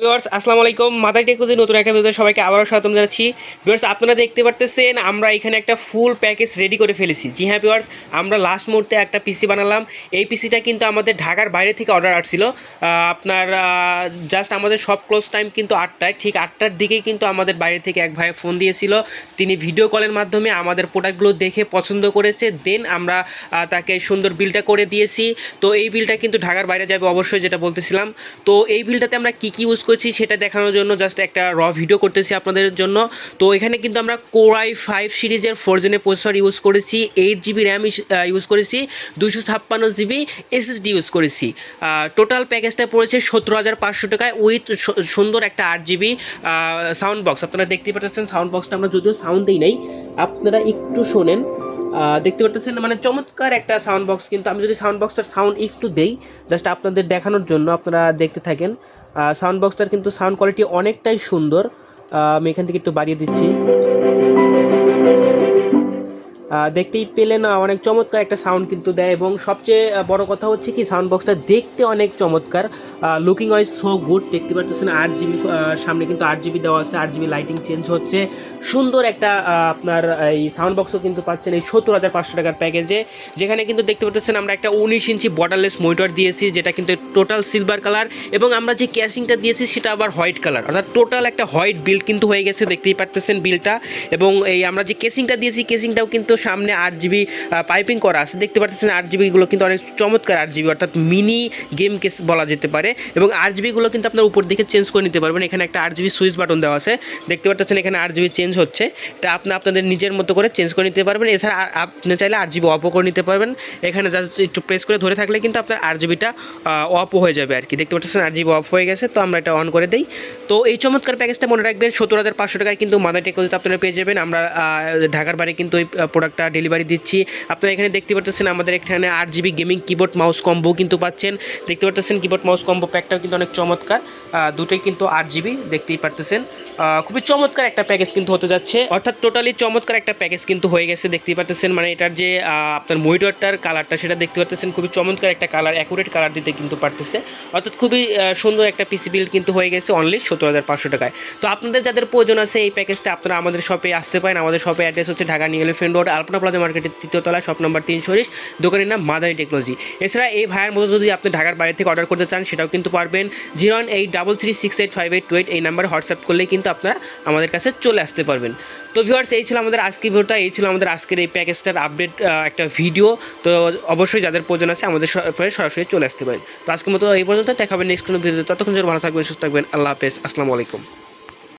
Viewers, আসসালামু আলাইকুম। মাথায় টেকুজি নতুন একটা ভিডিওতে সবাইকে আবারও স্বাগতম জানাচ্ছি। ভিউয়ার্স, আপনারা দেখতে পারতেছেন, আমরা এখানে একটা ফুল প্যাকেজ রেডি করে ফেলেছি। জি হ্যাঁ ভিউয়ার্স, আমরা লাস্ট মুহূর্তে একটা পিসি বানালাম। এই পিসিটা কিন্তু আমাদের ঢাকার বাইরে থেকে অর্ডার আসছিল। আপনার জাস্ট আমাদের সব ক্লোজ টাইম কিন্তু আটটায়, ঠিক আটটার দিকেই কিন্তু আমাদের বাইরে থেকে এক ভাই ফোন দিয়েছিল। তিনি ভিডিও কলের মাধ্যমে আমাদের প্রোডাক্টগুলো দেখে পছন্দ করেছে। দেন আমরা তাকে সুন্দর বিলটা করে দিয়েছি। তো এই বিলটা কিন্তু ঢাকার বাইরে যাবে অবশ্যই, যেটা বলতেছিলাম। তো এই বিলটাতে আমরা কী কী করছি, সেটা দেখানোর জন্য জাস্ট একটা র ভিডিও করতেছি আপনাদের জন্য। তো এখানে কিন্তু আমরা কোরাই ফাইভ সিরিজের ফোর জেনের প্রসেসর ইউজ করেছি এইট জিবি র্যাম ইউজ করেছি দুশো ছাপ্পান্ন জিবি এসএসডি ইউজ করেছি। টোটাল প্যাকেজটা পড়েছে সত্তর হাজার পাঁচশো টাকায় উইথ সুন্দর একটা আট জিবি সাউন্ড বক্স আপনারা দেখতে পাচ্ছেন সাউন্ড বক্সটা আমরা যদিও সাউন্ড দিই নাই, আপনারা একটু শোনেন। দেখতে পাচ্ছেন মানে চমৎকার একটা সাউন্ড বক্স কিন্তু আমি যদি সাউন্ড বক্সটার সাউন্ড একটু দেই জাস্ট আপনাদের দেখানোর জন্য আপনারা দেখতে থাকেন। সাউন্ড বক্সটার কিন্তু সাউন্ড কোয়ালিটি অনেকটাই সুন্দর। আমি এখান থেকে একটু বাড়িয়ে দিচ্ছি। দেখতেই পেলেন আহ, অনেক চমৎকার একটা সাউন্ড কিন্তু দেয় এবং সবচেয়ে বড় কথা হচ্ছে কি সাউন্ড বক্সটা দেখতে অনেক চমৎকার। লুকিং ওয়াইজ সো গুড দেখতে পাচ্ছেন আট জিবি সামনে কিন্তু আট জিবি দেওয়া আছে আট জিবি লাইটিং চেঞ্জ হচ্ছে। সুন্দর একটা আপনার এই সাউন্ড বক্সও কিন্তু পাচ্ছেন এই সত্তর হাজার পাঁচশো টাকার প্যাকেজে যেখানে কিন্তু দেখতে পাচ্ছেন আমরা একটা উনিশ ইঞ্চি বর্ডারলেস মনিটর দিয়েছি যেটা কিন্তু টোটাল সিলভার কালার এবং আমরা যে ক্যাসিংটা দিয়েছি সেটা আবার হোয়াইট কালার অর্থাৎ টোটাল একটা হোয়াইট বিল কিন্তু হয়ে গেছে দেখতেই পাচ্ছেন বিলটা এবং এই আমরা যে কেসিংটা দিয়েছি কেসিংটাও কিন্তু সামনে আট জিবি পাইপিং করা আছে। দেখতে পাচ্ছেন আট জিবিগুলো কিন্তু অনেক চমৎকার আট জিবি অর্থাৎ মিনি গেম কেস বলা যেতে পারে। এবং আট জিবিগুলো কিন্তু আপনার উপর দিকে চেঞ্জ করে নিতে পারবেন। এখানে একটা আট জিবি সুইচ বাটন দেওয়া আছে। দেখতে পাচ্ছেন এখানে আট জিবি চেঞ্জ হচ্ছে। এটা আপনি আপনাদের নিজের মতো করে চেঞ্জ করে নিতে পারবেন। এছাড়া আপনি চাইলে আট জিবি অফও করে নিতে পারবেন। এখানে জাস্ট একটু প্রেস করে ধরে থাকলে কিন্তু আপনার আট জিবিটা অফও হয়ে যাবে আর কি দেখতে পাচ্ছেন আট জিবি অফ হয়ে গেছে। তো আমরা এটা অন করে দিই। তো এই চমৎকার প্যাকেজটা মনে রাখবেন। সত্তর হাজার পাঁচশো টাকায় কিন্তু মাদার টেকনোলজিতে আপনারা পেয়ে যাবেন। আমরা ঢাকার বাড়ি কিন্তু এই প্রোডাক্টটা ডেলিভারি দিচ্ছি। আপনারা এখানে দেখতে পাচ্ছেন আমাদের এখানে আট GB gaming keyboard mouse combo কিন্তু পাচ্ছেন। দেখতে পাচ্ছেন কিবোর্ড মাউস কম্বো প্যাকটাও কিন্তু অনেক চমৎকার। দুটোই কিন্তু আট জিবি দেখতেই পারতেছেন। খুবই চমৎকার একটা প্যাকেজ কিন্তু হতে যাচ্ছে। অর্থাৎ টোটালি চমৎকার একটা প্যাকেজ কিন্তু হয়ে গেছে, দেখতেই পাচ্ছেন মানে এটার যে আপনার মনিটরটার কালারটা সেটা দেখতে পাচ্ছেন খুবই চমৎকার একটা কালার অ্যাকুরেট কালার দিতে কিন্তু পারতেছে। অর্থাৎ খুবই সুন্দর একটা পিসি বিল কিন্তু হয়ে গেছে অনলি সত্তর হাজার পাঁচশো টাকায়। তো আপনাদের যাদের প্রয়োজন আছে এই প্যাকেজটা আপনারা আমাদের শপে আসতে পারেন। আমাদের শপে অ্যাড্রেস হচ্ছে Dhaka new elephant road Alpana plaza মার্কেটের তৃতীয় তলা শপ নম্বর তিনশো দোকানের নাম মাদারি টেকনোলজি। এছাড়া এই ভাইয়ের মতো যদি আপনি ঢাকার বাইরে থেকে অর্ডার করতে চান, সেটাও কিন্তু পারবেন। Zero one eight double three six eight five eight two eight এই নাম্বারে হোয়াটসঅ্যাপ করলেই কিন্তু আপনারা আমাদের কাছে চলে আসতে পারবেন। তো ভিউয়ার্স এই ছিল আমাদের আজকের ভিডিওটা, এই ছিল আমাদের আজকের এই প্যাকেজটার আপডেট একটা ভিডিও তো অবশ্যই যাদের প্রয়োজন আছে, আমাদের সরাসরি চলে আসতে পারেন। তো আজকের মতো এই পর্যন্ত দেখাবেন নেক্সট কোনো ভিডিও ততক্ষণ ভালো থাকবেন, সুস্থ থাকবেন। আল্লাহ হাফেজ। আসসালামু আলাইকুম।